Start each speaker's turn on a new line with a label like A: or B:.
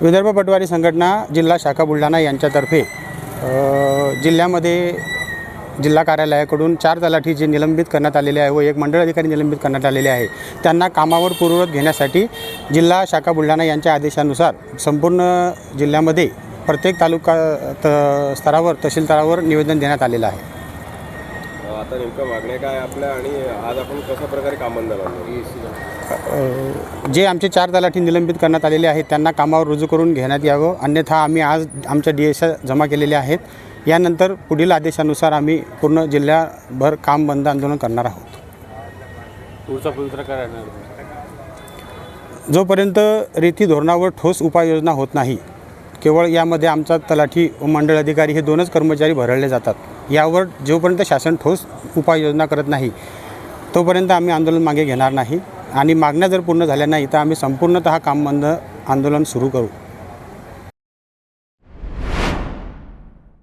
A: विदर्भ पटवारी संघटना जिल्हा शाखा बुलढाणा यांच्यातर्फे जिल्ह्यामध्ये जिल्हा कार्यालयाकडून चार तलाठी जे निलंबित करण्यात आलेले आहे व एक मंडळ अधिकारी निलंबित करण्यात आलेले आहे त्यांना कामावर पूर्ववत घेण्यासाठी जिल्हा शाखा बुलढाणा यांच्या आदेशानुसार संपूर्ण जिल्ह्यामध्ये प्रत्येक तालुका त स्तरावर तहसील स्तरावर निवेदन देण्यात आलेलं आहे.
B: आता नेमकं मागण्या काय आपल्या आणि आज आपण कशा प्रकारे काम बंद
A: जे आमचे चार तलाठी निलंबित करण्यात आलेले आहेत त्यांना कामावर रुजू करून घेण्यात यावं. अन्यथा आम्ही आज आमच्या डी एस जमा केलेले आहेत. यानंतर पुढील आदेशानुसार आम्ही पूर्ण जिल्ह्याभर काम बंद आंदोलन करणार आहोत.
C: पुढचा पुढचा काय
A: जोपर्यंत रीती धोरणावर ठोस उपाययोजना होत नाही केवळ यामध्ये आमचा तलाठी व मंडळ अधिकारी हे दोनच कर्मचारी भरडले जातात. यावर जोपर्यंत शासन ठोस उपाययोजना करत नाही तोपर्यंत आम्ही आंदोलन मागे घेणार नाही आणि मागण्या जर पूर्ण झाल्या नाही तर आम्ही संपूर्णतः काम बंद आंदोलन सुरू करू.